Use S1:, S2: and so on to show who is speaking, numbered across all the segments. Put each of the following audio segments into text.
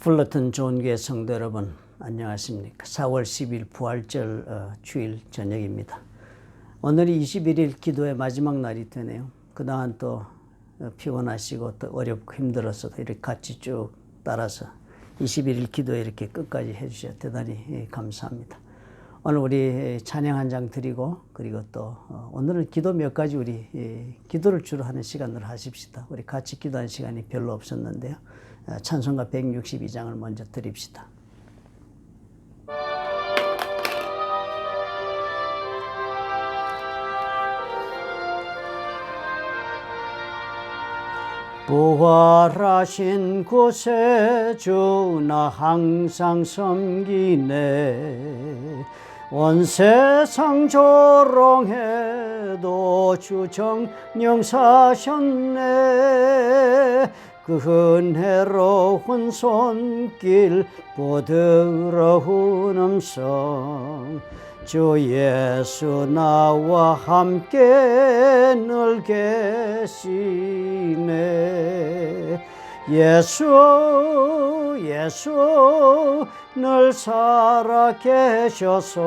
S1: 플러튼 좋은교회 성도 여러분 안녕하십니까 4월 10일 부활절 어, 주일 저녁입니다 오늘이 21일 기도의 마지막 날이 되네요 그동안 또 어, 피곤하시고 또 어렵고 힘들어서 이렇게 같이 쭉 따라서 21일 기도에 이렇게 끝까지 해주셔서 대단히 예, 감사합니다 오늘 우리 찬양 한 장 드리고 그리고 또 어, 오늘은 기도 몇 가지 우리 예, 기도를 주로 하는 시간을 하십시다. 우리 같이 기도하는 시간이 별로 없었는데요. 어, 찬송가 162장을 먼저 드립시다. 부활하신 곳에 주나 항상 섬기네 온 세상 조롱해도 주 정령 사셨네 그 은혜로운 손길 부드러운 음성. 주 예수 나와 함께 늘 계시네. 예수 예수 늘 살아 계셔서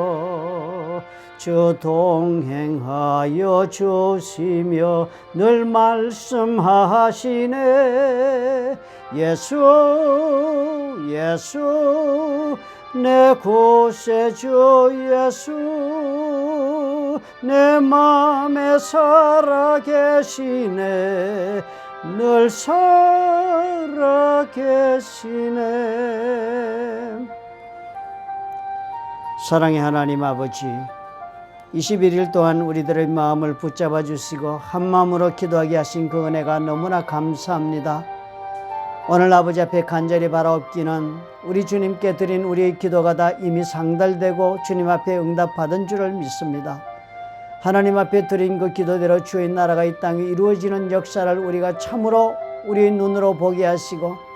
S1: 주 동행하여 주시며 늘 말씀하시네. 예수 예수 내 구세주 예수 내 맘에 살아 계시네. 늘 살아 계시네. 사랑의 하나님 아버지 21일 동안 우리들의 마음을 붙잡아 주시고 한 마음으로 기도하게 하신 그 은혜가 너무나 감사합니다. 오늘 아버지 앞에 간절히 바라옵기는 우리 주님께 드린 우리의 기도가 다 이미 상달되고 주님 앞에 응답받은 줄을 믿습니다. 하나님 앞에 드린 그 기도대로 주의 나라가 이 땅에 이루어지는 역사를 우리가 참으로 우리의 눈으로 보게 하시고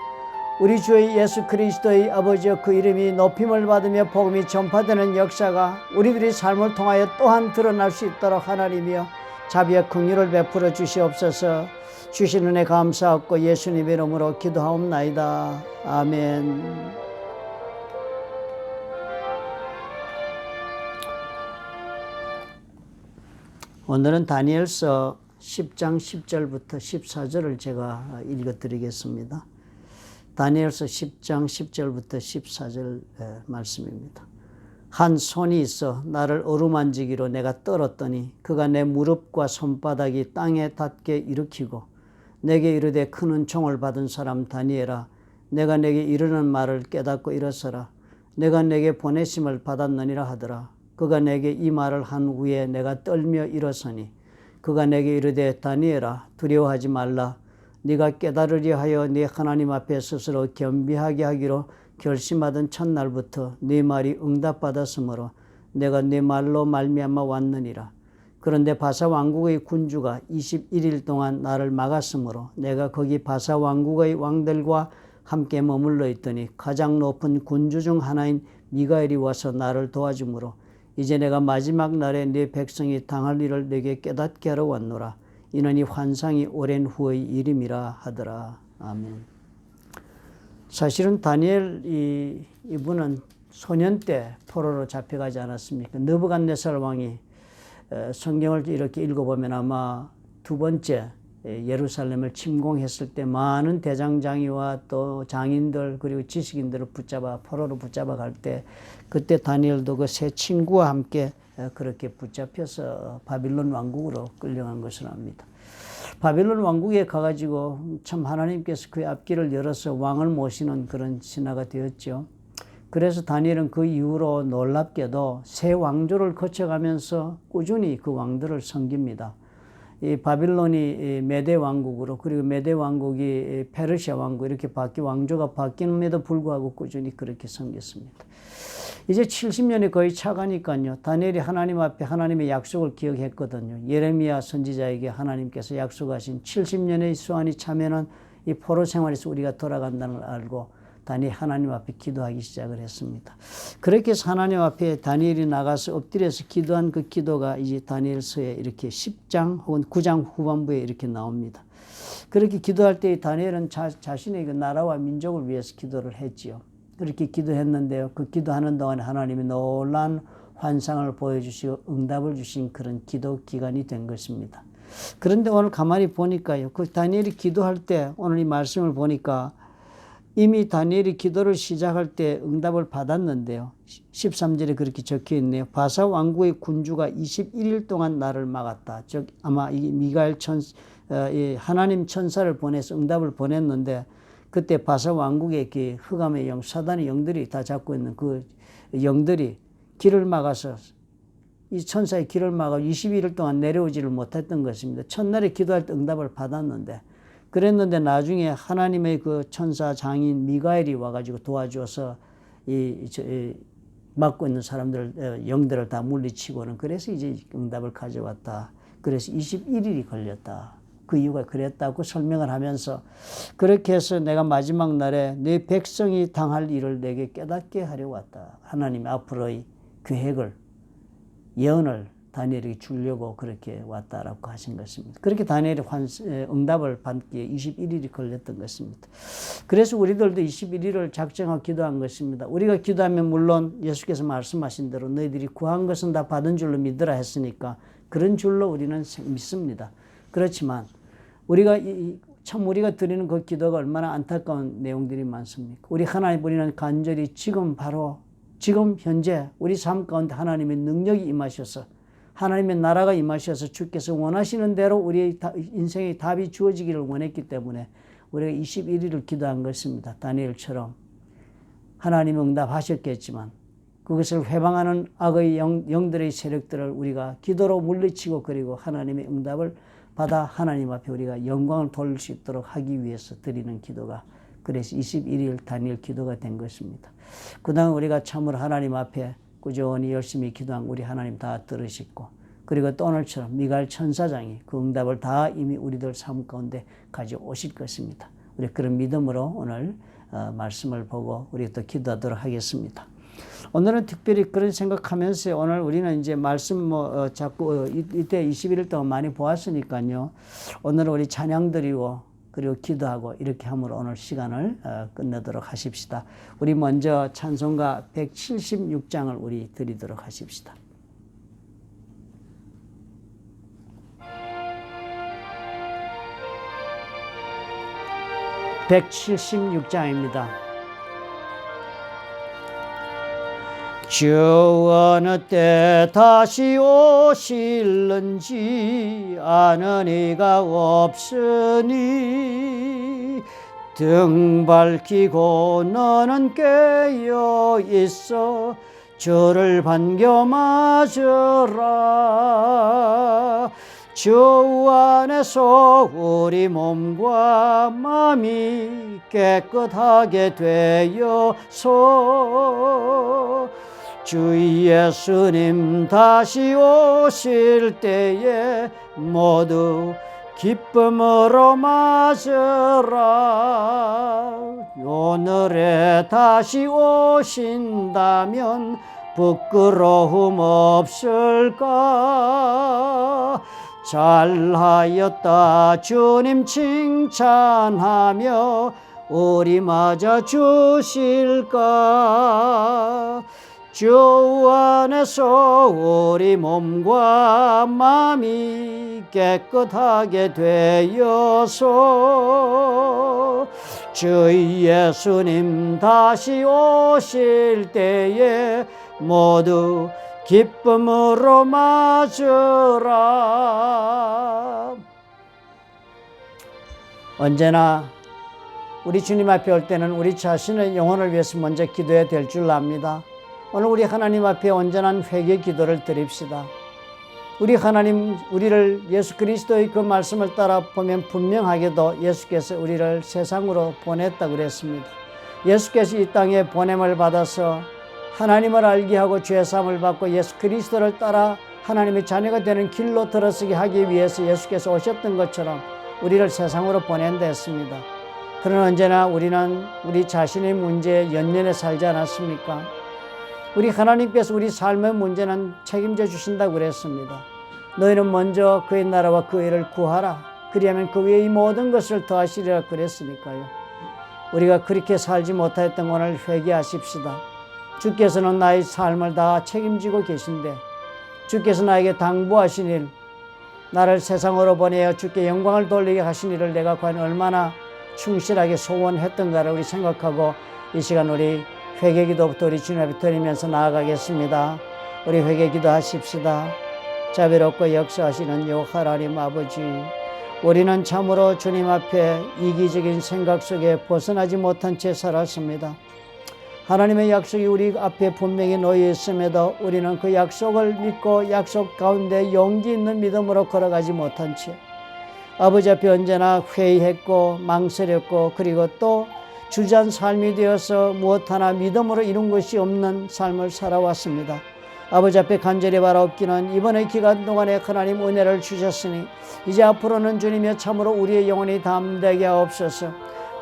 S1: 우리 주의 예수 그리스도의 아버지여 그 이름이 높임을 받으며 복음이 전파되는 역사가 우리들의 삶을 통하여 또한 드러날 수 있도록 하나님이여 자비와 긍휼을 베풀어 주시옵소서. 주신 은혜 감사하고 예수님의 이름으로 기도하옵나이다. 아멘. 오늘은 다니엘서 10장 10절부터 14절을 제가 읽어드리겠습니다. 다니엘서 10장 10절부터 14절 말씀입니다. 한 손이 있어 나를 어루만지기로 내가 떨었더니 그가 내 무릎과 손바닥이 땅에 닿게 일으키고 내게 이르되 큰 은총을 받은 사람 다니엘아 내가 내게 이르는 말을 깨닫고 일어서라. 내가 내게 보내심을 받았느니라 하더라. 그가 내게 이 말을 한 후에 내가 떨며 일어서니 그가 내게 이르되 다니엘아 두려워하지 말라 네가 깨달으려 하여 네 하나님 앞에 스스로 겸비하게 하기로 결심하던 첫날부터 네 말이 응답받았으므로 내가 네 말로 말미암아 왔느니라. 그런데 바사 왕국의 군주가 21일 동안 나를 막았으므로 내가 거기 바사 왕국의 왕들과 함께 머물러 있더니 가장 높은 군주 중 하나인 미가엘이 와서 나를 도와주므로 이제 내가 마지막 날에 네 백성이 당할 일을 내게 깨닫게 하러 왔노라. 이는 이 환상이 오랜 후의 일임이라 하더라. 아멘. 사실은 다니엘 이, 이분은 소년 때 포로로 잡혀가지 않았습니까? 느부갓네살 왕이 성경을 이렇게 읽어보면 아마 두 번째 예루살렘을 침공했을 때 많은 대장장이와 또 장인들 그리고 지식인들을 붙잡아 포로로 붙잡아 갈 때 그때 다니엘도 그 세 친구와 함께 그렇게 붙잡혀서 바빌론 왕국으로 끌려간 것을 압니다. 바빌론 왕국에 가가지고 참 하나님께서 그의 앞길을 열어서 왕을 모시는 그런 신화가 되었죠. 그래서 다니엘은 그 이후로 놀랍게도 새 왕조를 거쳐가면서 꾸준히 그 왕들을 섬깁니다. 이 바빌론이 메대 왕국으로 그리고 메대 왕국이 페르시아 왕국 이렇게 바뀌 왕조가 바뀌는데도 불구하고 꾸준히 그렇게 섬겼습니다. 이제 70년이 거의 차가니까요. 다니엘이 하나님 앞에 하나님의 약속을 기억했거든요. 예레미야 선지자에게 하나님께서 약속하신 70년의 수완이 차면은 이 포로 생활에서 우리가 돌아간다는 걸 알고 다니엘 하나님 앞에 기도하기 시작을 했습니다. 그렇게 해서 하나님 앞에 다니엘이 나가서 엎드려서 기도한 그 기도가 이제 다니엘서에 이렇게 10장 혹은 9장 후반부에 이렇게 나옵니다. 그렇게 기도할 때 다니엘은 자, 자신의 그 나라와 민족을 위해서 기도를 했지요. 그렇게 기도했는데요. 그 기도하는 동안에 하나님이 놀란 환상을 보여주시고 응답을 주신 그런 기도 기간이 된 것입니다. 그런데 오늘 가만히 보니까요. 그 다니엘이 기도할 때 오늘 이 말씀을 보니까 이미 다니엘이 기도를 시작할 때 응답을 받았는데요. 13절에 그렇게 적혀 있네요. 바사 왕국의 군주가 21일 동안 나를 막았다. 즉 아마 이 미가엘 천 어, 이 하나님 천사를 보내서 응답을 보냈는데 그때 바사 왕국의 그 흑암의 영, 사단의 영들이 다 잡고 있는 그 영들이 길을 막아서 이 천사의 길을 막아 21일 동안 내려오지를 못했던 것입니다. 첫날에 기도할 때 응답을 받았는데 그랬는데 나중에 하나님의 그 천사 장인 미가엘이 와가지고 도와줘서 이, 저, 이 막고 있는 사람들 어, 영들을 다 물리치고는 그래서 이제 응답을 가져왔다. 그래서 21일이 걸렸다. 그 이유가 그랬다고 설명을 하면서 그렇게 해서 내가 마지막 날에 내 백성이 당할 일을 내게 깨닫게 하려 왔다. 하나님 앞으로의 계획을 예언을 다니엘에게 주려고 그렇게 왔다라고 하신 것입니다. 그렇게 다니엘이 환, 응답을 받기에 21일이 걸렸던 것입니다. 그래서 우리들도 21일을 작정하고 기도한 것입니다. 우리가 기도하면 물론 예수께서 말씀하신 대로 너희들이 구한 것은 다 받은 줄로 믿으라 했으니까 그런 줄로 우리는 믿습니다. 그렇지만 우리가 참 우리가 드리는 그 기도가 얼마나 안타까운 내용들이 많습니까? 우리 하나님 우리는 간절히 지금 바로 지금 현재 우리 삶 가운데 하나님의 능력이 임하셔서 하나님의 나라가 임하셔서 주께서 원하시는 대로 우리의 인생의 답이 주어지기를 원했기 때문에 우리가 21일을 기도한 것입니다. 다니엘처럼 하나님 응답하셨겠지만 그것을 회방하는 악의 영, 영들의 세력들을 우리가 기도로 물리치고 그리고 하나님의 응답을 받아 하나님 앞에 우리가 영광을 돌릴 수 있도록 하기 위해서 드리는 기도가 그래서 21일 단일 기도가 된 것입니다. 그다음 우리가 참으로 하나님 앞에 꾸준히 열심히 기도한 우리 하나님 다 들으시고 그리고 또 오늘처럼 미갈 천사장이 그 응답을 다 이미 우리들 삶 가운데 가져오실 것입니다. 우리 그런 믿음으로 오늘 어, 말씀을 보고 우리 또 기도하도록 하겠습니다. 오늘은 특별히 그런 생각하면서 오늘 우리는 이제 말씀 뭐 어, 자꾸 어, 이때 21일 동안 많이 보았으니까요. 오늘 우리 찬양 드리고 그리고 기도하고 이렇게 함으로 오늘 시간을 어, 끝내도록 하십시다. 우리 먼저 찬송가 176장을 우리 드리도록 하십시다. 176장입니다. 주 어느 때 다시 오실는지 아는 이가 없으니 등 밝히고 너는 깨어 있어 주를 반겨 맞으라. 주 안에서 우리 몸과 마음이 깨끗하게 되어서 주 예수님 다시 오실 때에 모두 기쁨으로 맞으라. 오늘에 다시 오신다면 부끄러움 없을까? 잘하였다 주님 칭찬하며 우리 맞아 주실까 주 안에서 우리 몸과 마음이 깨끗하게 되어서 주 예수님 다시 오실 때에 모두 기쁨으로 맞으라. 언제나 우리 주님 앞에 올 때는 우리 자신의 영혼을 위해서 먼저 기도해야 될 줄 압니다. 오늘 우리 하나님 앞에 온전한 회개 기도를 드립시다. 우리 하나님, 우리를 예수 그리스도의 그 말씀을 따라 보면 분명하게도 예수께서 우리를 세상으로 보냈다 그랬습니다. 예수께서 이 땅에 보냄을 받아서 하나님을 알게 하고 죄 사함을 받고 예수 그리스도를 따라 하나님의 자녀가 되는 길로 들어서게 하기 위해서 예수께서 오셨던 것처럼 우리를 세상으로 보낸다 했습니다. 그러나 언제나 우리는 우리 자신의 문제에 연연해 살지 않았습니까? 우리 하나님께서 우리 삶의 문제는 책임져 주신다고 그랬습니다. 너희는 먼저 그의 나라와 그 일을 구하라. 그리하면 그 외의 모든 것을 더하시리라 그랬으니까요. 우리가 그렇게 살지 못하였던 오늘 회개하십시다. 주께서는 나의 삶을 다 책임지고 계신데 주께서 나에게 당부하신 일, 나를 세상으로 보내어 주께 영광을 돌리게 하신 일을 내가 과연 얼마나 충실하게 소원했던가를 우리 생각하고 이 시간 우리 회개 기도부터 우리 주님 앞에 드리면서 나아가겠습니다. 우리 회개 기도하십시다. 자비롭고 역사하시는 요 하나님 아버지 우리는 참으로 주님 앞에 이기적인 생각 속에 벗어나지 못한 채 살았습니다. 하나님의 약속이 우리 앞에 분명히 놓여 있음에도 우리는 그 약속을 믿고 약속 가운데 용기 있는 믿음으로 걸어가지 못한 채 아버지 앞에 언제나 회의했고 망설였고 그리고 또 주저한 삶이 되어서 무엇 하나 믿음으로 이룬 것이 없는 삶을 살아왔습니다. 아버지 앞에 간절히 바라옵기는 이번의 기간 동안에 하나님 은혜를 주셨으니 이제 앞으로는 주님의 참으로 우리의 영혼이 담대게 하옵소서.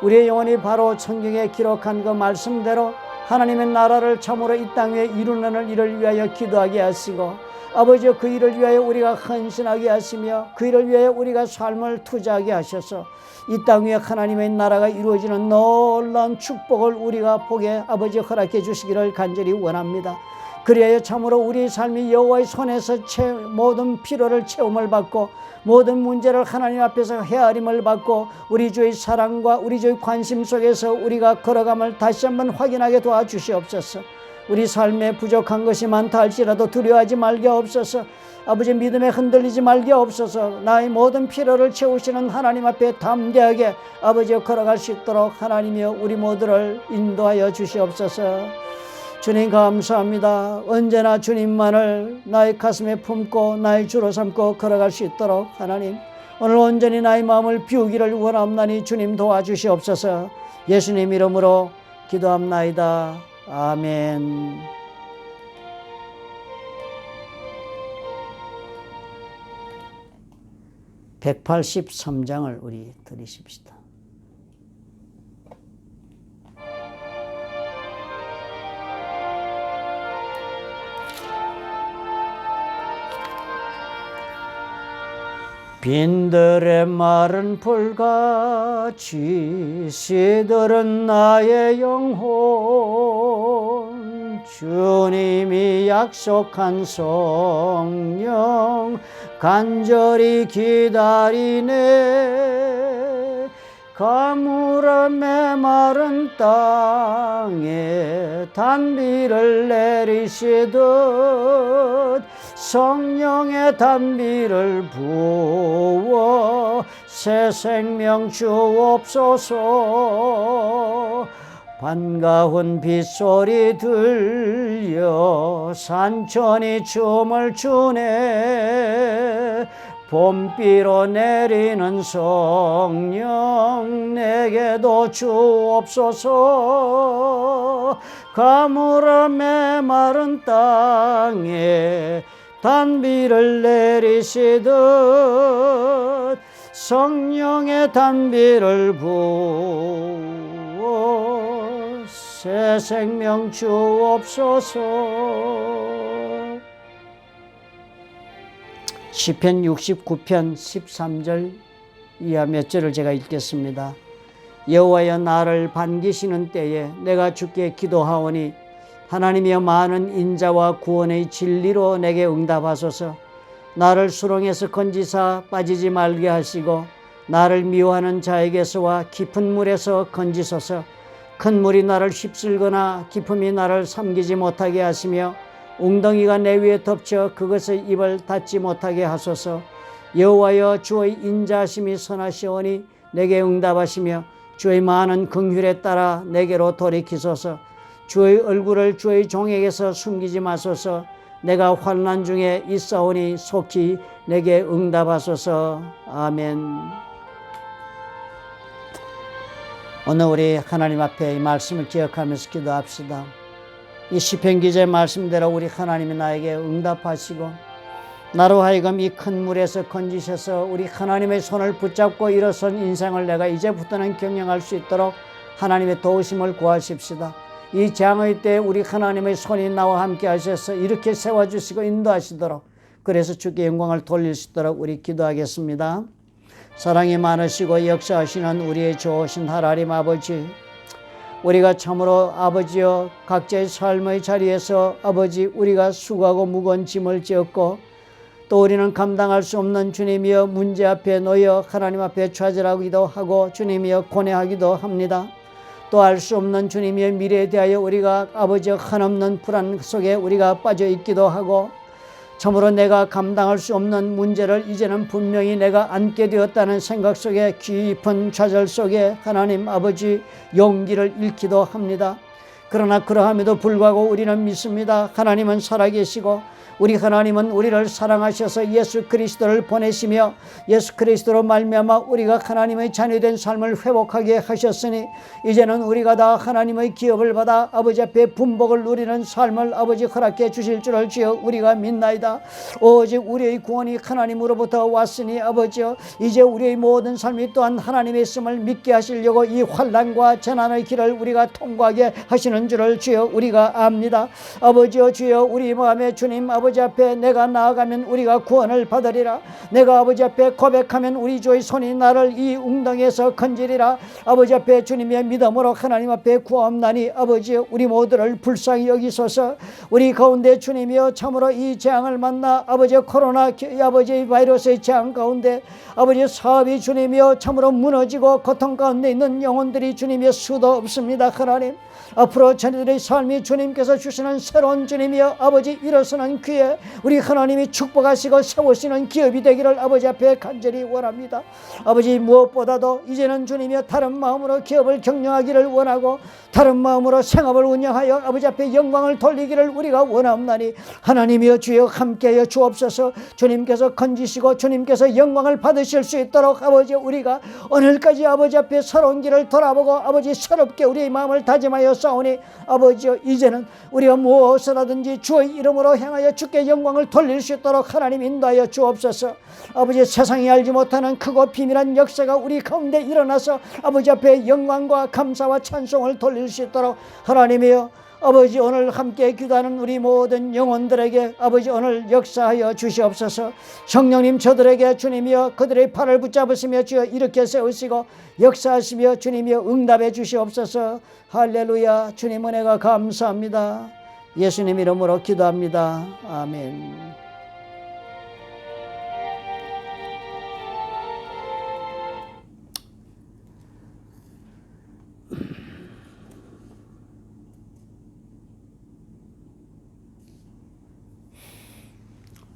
S1: 우리의 영혼이 바로 성경에 기록한 그 말씀대로 하나님의 나라를 참으로 이땅 위에 이루는 일을 위하여 기도하게 하시고 아버지 그 일을 위하여 우리가 헌신하게 하시며 그 일을 위하여 우리가 삶을 투자하게 하셔서 이 땅 위에 하나님의 나라가 이루어지는 놀라운 축복을 우리가 보게 아버지 허락해 주시기를 간절히 원합니다. 그리하여 참으로 우리 삶이 여호와의 손에서 채, 모든 필요를 채움을 받고 모든 문제를 하나님 앞에서 헤아림을 받고 우리 주의 사랑과 우리 주의 관심 속에서 우리가 걸어감을 다시 한번 확인하게 도와주시옵소서. 우리 삶에 부족한 것이 많다 할지라도 두려워하지 말게 없어서 아버지 믿음에 흔들리지 말게 없어서 나의 모든 필요를 채우시는 하나님 앞에 담대하게 아버지 걸어갈 수 있도록 하나님이여 우리 모두를 인도하여 주시옵소서. 주님 감사합니다. 언제나 주님만을 나의 가슴에 품고 나의 주로 삼고 걸어갈 수 있도록 하나님 오늘 온전히 나의 마음을 비우기를 원합나니 주님 도와주시옵소서. 예수님 이름으로 기도합나이다. 아멘. (183장을) 우리 들으십시다. 빈들의 마른 불같이 시들은 나의 영혼. 주님이 약속한 성령 간절히 기다리네. 가물어 메마른 땅에 단비를 내리시듯 성령의 단비를 부어 새 생명 주옵소서. 반가운 빗소리 들려 산천이 춤을 추네. 봄비로 내리는 성령 내게도 주옵소서. 가물어 메마른 땅에 단비를 내리시듯 성령의 단비를 부어 새 생명 주옵소서 시편 69편 13절 이하 몇 절을 제가 읽겠습니다. 여호와여 나를 반기시는 때에 내가 주께 기도하오니 하나님이여 많은 인자와 구원의 진리로 내게 응답하소서. 나를 수렁에서 건지사 빠지지 말게 하시고 나를 미워하는 자에게서와 깊은 물에서 건지소서. 큰 물이 나를 휩쓸거나 깊음이 나를 삼키지 못하게 하시며 웅덩이가 내 위에 덮쳐 그것의 입을 닫지 못하게 하소서. 여호와여 주의 인자하심이 선하시오니 내게 응답하시며 주의 많은 긍휼에 따라 내게로 돌이키소서. 주의 얼굴을 주의 종에게서 숨기지 마소서. 내가 환난 중에 있사오니 속히 내게 응답하소서. 아멘. 오늘 우리 하나님 앞에 이 말씀을 기억하면서 기도합시다. 이 시편 기자의 말씀대로 우리 하나님이 나에게 응답하시고 나로 하여금 이 큰 물에서 건지셔서 우리 하나님의 손을 붙잡고 일어선 인생을 내가 이제부터는 경영할 수 있도록 하나님의 도우심을 구하십시다. 이 장의 때 우리 하나님의 손이 나와 함께 하셔서 이렇게 세워주시고 인도하시도록 그래서 주께 영광을 돌릴 수 있도록 우리 기도하겠습니다. 사랑이 많으시고 역사하시는 우리의 좋으신 하나님 아버지 우리가 참으로 아버지여 각자의 삶의 자리에서 아버지 우리가 수고하고 무거운 짐을 지었고 또 우리는 감당할 수 없는 주님이여 문제 앞에 놓여 하나님 앞에 좌절하기도 하고 주님이여 고뇌하기도 합니다. 또 알 수 없는 주님의 미래에 대하여 우리가 아버지 한없는 불안 속에 우리가 빠져 있기도 하고 참으로 내가 감당할 수 없는 문제를 이제는 분명히 내가 안게 되었다는 생각 속에 깊은 좌절 속에 하나님 아버지 용기를 잃기도 합니다. 그러나 그러함에도 불구하고 우리는 믿습니다. 하나님은 살아계시고 우리 하나님은 우리를 사랑하셔서 예수 그리스도를 보내시며 예수 그리스도로 말미암아 우리가 하나님의 자녀된 삶을 회복하게 하셨으니 이제는 우리가 다 하나님의 기업을 받아 아버지 앞에 분복을 누리는 삶을 아버지 허락해 주실 줄을 주여 우리가 믿나이다. 오직 우리의 구원이 하나님으로부터 왔으니 아버지여 이제 우리의 모든 삶이 또한 하나님의 있음을 믿게 하시려고 이 환란과 재난의 길을 우리가 통과하게 하시는 줄을 주여 우리가 압니다. 아버지여 주여 우리 마음에 주님 아버지 앞에 내가 나아가면 우리가 구원을 받으리라. 내가 아버지 앞에 고백하면 우리 주의 손이 나를 이 웅덩이에서 건지리라. 아버지 앞에 주님의 믿음으로 하나님 앞에 구하옵나니 아버지 우리 모두를 불쌍히 여기소서. 우리 가운데 주님이여 참으로 이 재앙을 만나 아버지 코로나 아버지 바이러스의 재앙 가운데 아버지 사업이 주님이여 참으로 무너지고 고통 가운데 있는 영혼들이 주님의 수도 없습니다 하나님. 앞으로 저희들의 삶이 주님께서 주시는 새로운 주님이여 아버지 일어서는 귀에 우리 하나님이 축복하시고 세우시는 기업이 되기를 아버지 앞에 간절히 원합니다. 아버지 무엇보다도 이제는 주님이여 다른 마음으로 기업을 경영하기를 원하고 다른 마음으로 생업을 운영하여 아버지 앞에 영광을 돌리기를 우리가 원하옵나니 하나님이여 주여 함께하여 주옵소서 주님께서 건지시고 주님께서 영광을 받으실 수 있도록 아버지 우리가 오늘까지 아버지 앞에 새로운 길을 돌아보고 아버지 새롭게 우리의 마음을 다짐하여 싸우니 아버지여 이제는 우리가 무엇을 주의 이름으로 행하여 주께 영광을 돌릴 수 있도록 하나님 인도하여 주옵소서. 아버지 세상이 알지 못하는 크고 비밀한 역사가 우리 가운데 일어나서 아버지 앞에 영광과 감사와 찬송을 돌릴 수 있도록 하나님이여 아버지 오늘 함께 기도하는 우리 모든 영혼들에게 아버지 오늘 역사하여 주시옵소서. 성령님 저들에게 주님이여 그들의 팔을 붙잡으시며 주여 이렇게 세우시고 역사하시며 주님이여 응답해 주시옵소서. 할렐루야. 주님 은혜가 감사합니다. 예수님 이름으로 기도합니다. 아멘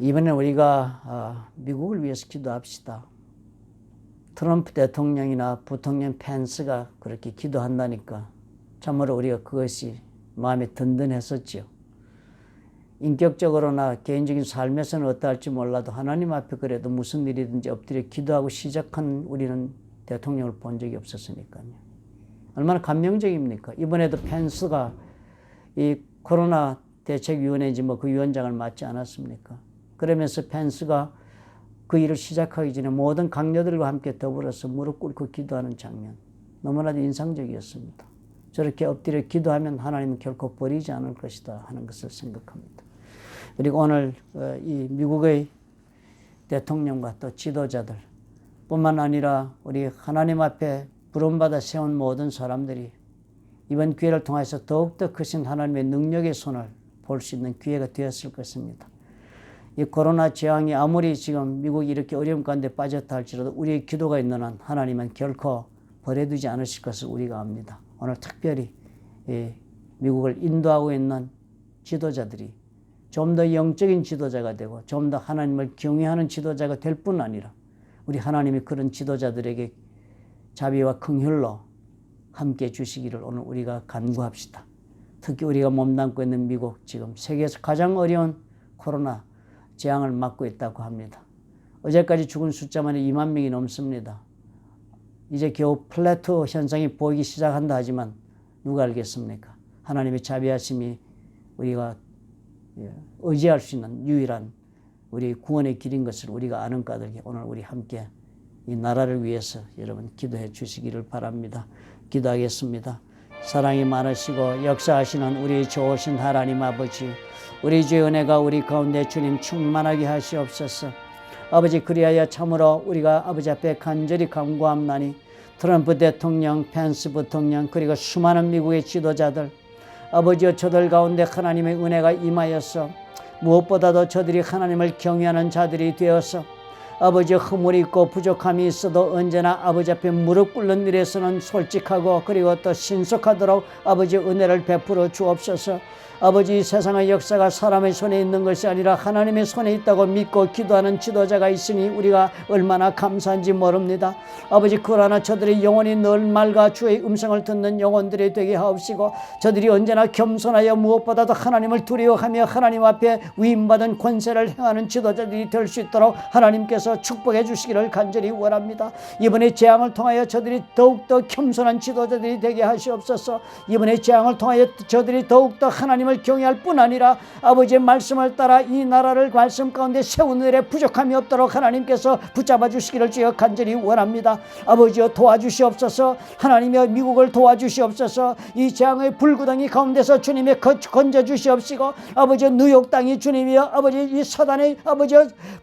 S1: 이번에 우리가 어, 미국을 위해서 기도합시다. 트럼프 대통령이나 부통령 펜스가 그렇게 기도한다니까 참으로 우리가 그것이 마음에 든든했었지요. 인격적으로나 개인적인 삶에서는 어떠할지 몰라도 하나님 앞에 그래도 무슨 일이든지 엎드려 기도하고 시작한 우리는 대통령을 본 적이 없었으니까요. 얼마나 감명적입니까? 이번에도 펜스가 이 코로나 대책위원회인지 뭐 그 위원장을 맡지 않았습니까? 그러면서 펜스가 그 일을 시작하기 전에 모든 강녀들과 함께 더불어서 무릎 꿇고 기도하는 장면. 너무나도 인상적이었습니다. 저렇게 엎드려 기도하면 하나님은 결코 버리지 않을 것이다 하는 것을 생각합니다. 그리고 오늘 어, 이 미국의 대통령과 또 지도자들 뿐만 아니라 우리 하나님 앞에 부름받아 세운 모든 사람들이 이번 기회를 통해서 더욱더 크신 하나님의 능력의 손을 볼 수 있는 기회가 되었을 것입니다. 이 코로나 재앙이 아무리 지금 미국이 이렇게 어려움 가운데 빠졌다 할지라도 우리의 기도가 있는 한 하나님은 결코 버려두지 않으실 것을 우리가 압니다. 오늘 특별히 미국을 인도하고 있는 지도자들이 좀 더 영적인 지도자가 되고 좀 더 하나님을 경외하는 지도자가 될 뿐 아니라 우리 하나님이 그런 지도자들에게 자비와 긍휼로 함께 주시기를 오늘 우리가 간구합시다. 특히 우리가 몸담고 있는 미국 지금 세계에서 가장 어려운 코로나 재앙을 맞고 있다고 합니다. 어제까지 죽은 숫자만 2만 명이 넘습니다. 이제 겨우 플래토 현상이 보이기 시작한다 하지만 누가 알겠습니까? 하나님의 자비하심이 우리가 예, 의지할 수 있는 유일한 우리 구원의 길인 것을 우리가 아는 까닭에 오늘 우리 함께 이 나라를 위해서 여러분 기도해 주시기를 바랍니다. 기도하겠습니다. 사랑이 많으시고 역사하시는 우리 좋으신 하나님 아버지 우리 주의 은혜가 우리 가운데 주님 충만하게 하시옵소서. 아버지 그리하여 참으로 우리가 아버지 앞에 간절히 간구함나니 트럼프 대통령, 펜스 부통령 그리고 수많은 미국의 지도자들 아버지여 저들 가운데 하나님의 은혜가 임하여서 무엇보다도 저들이 하나님을 경외하는 자들이 되어서 아버지 허물이 있고 부족함이 있어도 언제나 아버지 앞에 무릎 꿇는 일에서는 솔직하고 그리고 또 신속하도록 아버지 은혜를 베풀어 주옵소서. 아버지 이 세상의 역사가 사람의 손에 있는 것이 아니라 하나님의 손에 있다고 믿고 기도하는 지도자가 있으니 우리가 얼마나 감사한지 모릅니다. 아버지 그러나 저들이 영혼이 늘 맑아 주의 음성을 듣는 영혼들이 되게 하옵시고 저들이 언제나 겸손하여 무엇보다도 하나님을 두려워하며 하나님 앞에 위임받은 권세를 행하는 지도자들이 될 수 있도록 하나님께서 축복해 주시기를 간절히 원합니다. 이번에 재앙을 통하여 저들이 더욱더 겸손한 지도자들이 되게 하시옵소서. 이번에 재앙을 통하여 저들이 더욱더 하나님을 경외할 뿐 아니라 아버지의 말씀을 따라 이 나라를 말씀 가운데 세우는 일에 부족함이 없도록 하나님께서 붙잡아 주시기를 주여 간절히 원합니다. 아버지여 도와주시옵소서. 하나님여 미국을 도와주시옵소서. 이 재앙의 불구덩이 가운데서 주님의 건져 주시옵시고 아버지 뉴욕 땅이 주님이여 아버지 이 사단의 아버지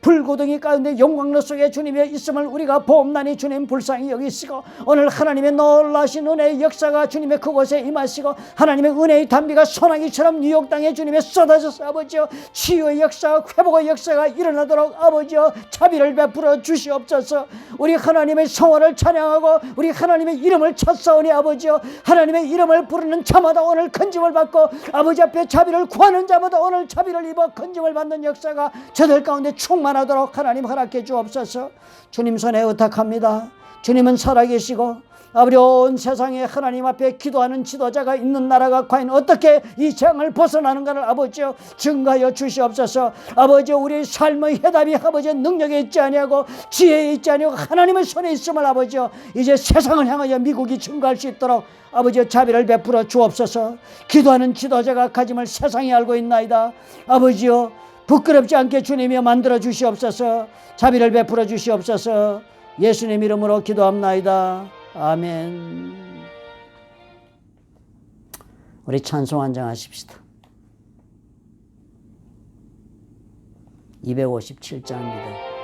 S1: 불구덩이 가운데 영광로 속에 주님의 있음을 우리가 보험나니 주님 불쌍히 여기시고 오늘 하나님의 놀라신 은혜의 역사가 주님의 그곳에 임하시고 하나님의 은혜의 담비가 소나기처럼 뉴욕 땅에 주님의 쏟아져서 아버지여 치유의 역사와 회복의 역사가 일어나도록 아버지여 자비를 베풀어 주시옵소서. 우리 하나님의 성화를 찬양하고 우리 하나님의 이름을 찾사오니 아버지여 하나님의 이름을 부르는 자마다 오늘 건짐을 받고 아버지 앞에 자비를 구하는 자마다 오늘 자비를 입어 건짐을 받는 역사가 저들 가운데 충만하도록 하나님 허락해 주옵소서. 주님 손에 의탁합니다. 주님은 살아계시고 온 세상에 하나님 앞에 기도하는 지도자가 있는 나라가 과연 어떻게 이 재앙을 벗어나는가를 아버지여 증가하여 주시옵소서. 아버지 우리 삶의 해답이 아버지 능력에 있지 아니하고 지혜에 있지 아니하고 하나님의 손에 있음을 아버지여 이제 세상을 향하여 미국이 증가할 수 있도록 아버지여 자비를 베풀어 주옵소서. 기도하는 지도자가 가짐을 세상이 알고 있나이다. 아버지여 부끄럽지 않게 주님이 만들어 주시옵소서. 자비를 베풀어 주시옵소서. 예수님 이름으로 기도합나이다 아멘. 우리 찬송 한 장 하십시다. 257장입니다.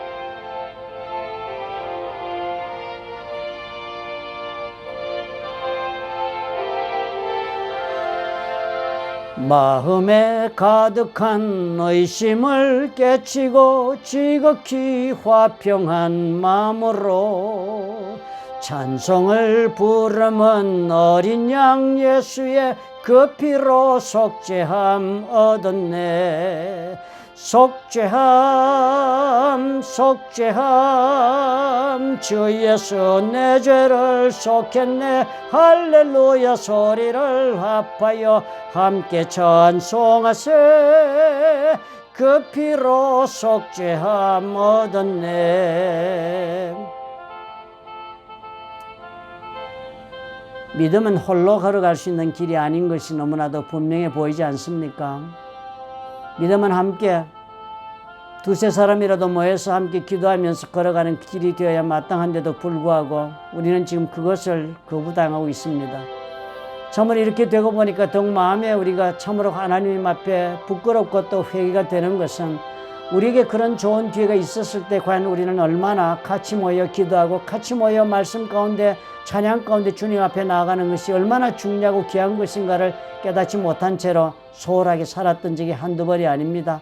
S1: 마음에 가득한 의심을 깨치고 지극히 화평한 마음으로 찬송을 부르면 어린 양 예수의 그 피로 속죄함 얻었네. 속죄함 속죄함. 주 예수 내 죄를 속했네. 할렐루야 소리를 합하여 함께 찬송하세. 그 피로 속죄함 얻었네 믿음은 홀로 걸어갈 수 있는 길이 아닌 것이 너무나도 분명해 보이지 않습니까? 믿음은 함께 두세 사람이라도 모여서 함께 기도하면서 걸어가는 길이 되어야 마땅한데도 불구하고 우리는 지금 그것을 거부당하고 있습니다. 참으로 이렇게 되고 보니까 더욱 마음에 우리가 참으로 하나님 앞에 부끄럽고 또 회개가 되는 것은 우리에게 그런 좋은 기회가 있었을 때 과연 우리는 얼마나 같이 모여 기도하고 같이 모여 말씀 가운데 찬양 가운데 주님 앞에 나아가는 것이 얼마나 중요하고 귀한 것인가를 깨닫지 못한 채로 소홀하게 살았던 적이 한두 번이 아닙니다.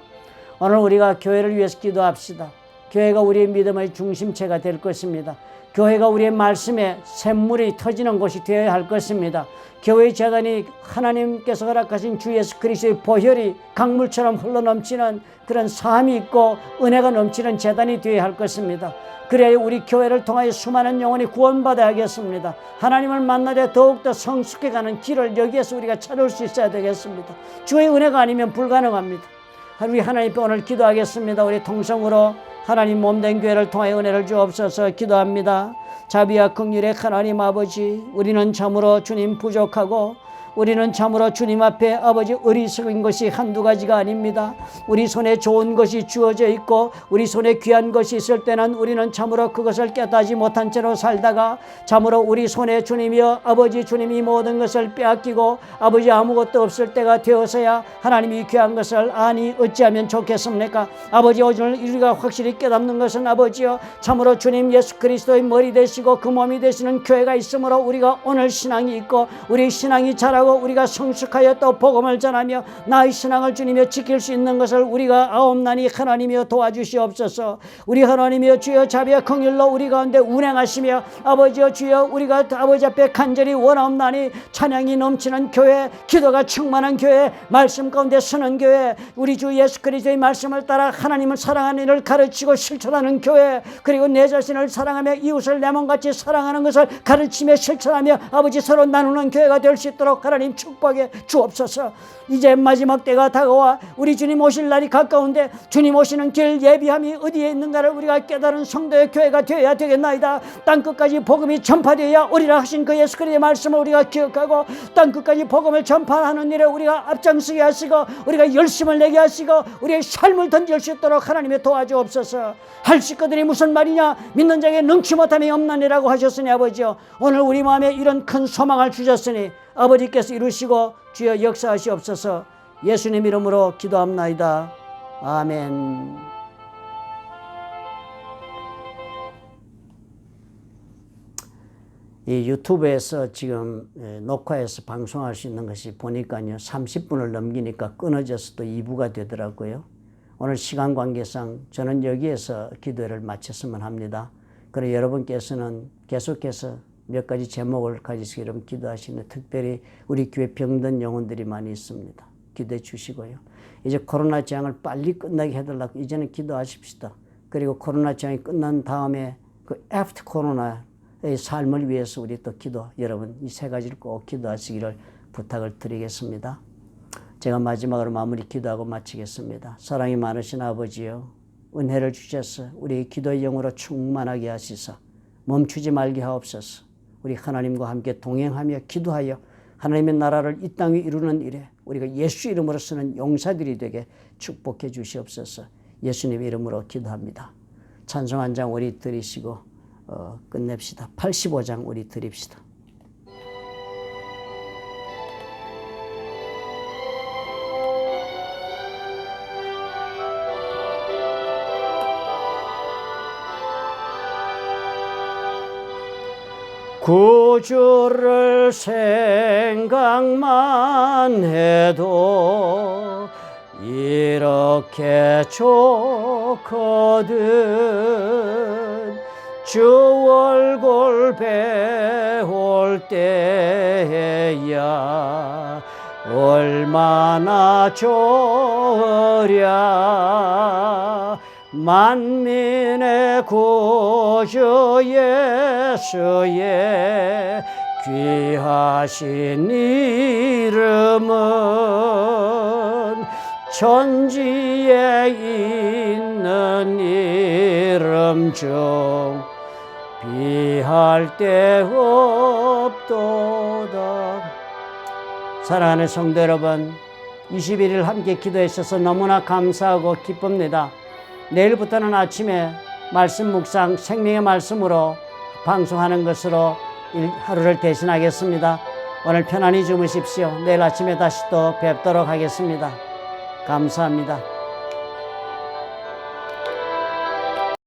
S1: 오늘 우리가 교회를 위해서 기도합시다. 교회가 우리의 믿음의 중심체가 될 것입니다. 교회가 우리의 말씀에 샘물이 터지는 곳이 되어야 할 것입니다. 교회 재단이 하나님께서 허락하신 주 예수 그리스도의 보혈이 강물처럼 흘러넘치는 그런 사함이 있고 은혜가 넘치는 재단이 되어야 할 것입니다. 그래야 우리 교회를 통하여 수많은 영혼이 구원받아야겠습니다. 하나님을 만나려 더욱더 성숙해가는 길을 여기에서 우리가 찾을 수 있어야 되겠습니다. 주의 은혜가 아니면 불가능합니다. 우리 하나님 오늘 기도하겠습니다. 우리 통성으로 하나님 몸된 교회를 통하여 은혜를 주옵소서 기도합니다. 자비와 긍휼의 하나님 아버지 우리는 참으로 주님 부족하고 우리는 참으로 주님 앞에 아버지 어리석은 것이 한두 가지가 아닙니다. 우리 손에 좋은 것이 주어져 있고 우리 손에 귀한 것이 있을 때는 우리는 참으로 그것을 깨닫지 못한 채로 살다가 참으로 우리 손에 주님이여 아버지 주님이 모든 것을 빼앗기고 아버지 아무것도 없을 때가 되어서야 하나님이 귀한 것을 아니 어찌하면 좋겠습니까? 아버지 오늘 우리가 확실히 깨닫는 것은 아버지여 참으로 주님 예수 그리스도의 머리 되시고 그 몸이 되시는 교회가 있으므로 우리가 오늘 신앙이 있고 우리 신앙이 자라 고 우리가 성숙하여 또 복음을 전하며 나의 신앙을 주님여 지킬 수 있는 것을 우리가 아옵나니 하나님이여 도와주시옵소서. 우리 하나님이여 주여 자비와 긍휼로 우리 가운데 운행하시며 아버지여 주여 우리가 아버지 앞에 간절히 원하옵나니 찬양이 넘치는 교회 기도가 충만한 교회 말씀 가운데 서는 교회 우리 주 예수 그리스도의 말씀을 따라 하나님을 사랑하는 일을 가르치고 실천하는 교회 그리고 내 자신을 사랑하며 이웃을 내 몸같이 사랑하는 것을 가르치며 실천하며 아버지 서로 나누는 교회가 될 수 있도록 하나님 축복해 주옵소서. 이제 마지막 때가 다가와 우리 주님 오실 날이 가까운데 주님 오시는 길 예비함이 어디에 있는가를 우리가 깨달은 성도의 교회가 되어야 되겠나이다. 땅 끝까지 복음이 전파되어야 오리라 하신 그 예수 그리스도의 말씀을 우리가 기억하고 땅 끝까지 복음을 전파하는 일에 우리가 앞장서게 하시고 우리가 열심을 내게 하시고 우리의 삶을 던질 수 있도록 하나님의 도와주옵소서. 할수 있거든이 무슨 말이냐? 믿는 자에게 능치 못함이 없나니라고 하셨으니 아버지요. 오늘 우리 마음에 이런 큰 소망을 주셨으니 아버지께 서 이루시고 주여 역사하시옵소서 예수님 이름으로 기도합나이다 아멘 이 유튜브에서 지금 에, 녹화해서 방송할 수 있는 것이 보니까요 30분을 넘기니까 끊어져서 또 2부가 되더라고요. 오늘 시간 관계상 저는 여기에서 기도를 마쳤으면 합니다. 그리고 여러분께서는 계속해서 몇 가지 제목을 가지시기 여러분 기도하시는 특별히 우리 교회 병든 영혼들이 많이 있습니다. 기도해 주시고요. 이제 코로나 재앙을 빨리 끝나게 해달라고 이제는 기도하십시다. 그리고 코로나 재앙이 끝난 다음에 그 애프터 코로나의 삶을 위해서 우리 또 기도 여러분 이 세 가지를 꼭 기도하시기를 부탁을 드리겠습니다. 제가 마지막으로 마무리 기도하고 마치겠습니다. 사랑이 많으신 아버지요. 은혜를 주셔서 우리 기도의 영으로 충만하게 하시사 멈추지 말게 하옵소서. 우리 하나님과 함께 동행하며 기도하여 하나님의 나라를 이 땅에 이루는 일에 우리가 예수 이름으로 쓰는 용사들이 되게 축복해 주시옵소서. 예수님 이름으로 기도합니다. 찬송 한 장 우리 드리시고 어, 끝냅시다. 85장 우리 드립시다. 구주를 생각만 해도 이렇게 좋거든. 주 얼굴 배울 때야 얼마나 좋으랴 만민의 구주 예수의 귀하신 이름은 천지에 있는 이름 중 비할 데 없도다. 사랑하는 성도 여러분, 21일 함께 기도해 주셔서 너무나 감사하고 기쁩니다. 내일부터는 아침에 말씀 묵상 생명의 말씀으로 방송하는 것으로 일- 하루를 대신하겠습니다. 오늘 편안히 주무십시오. 내일 아침에 다시 또 뵙도록 하겠습니다. 감사합니다.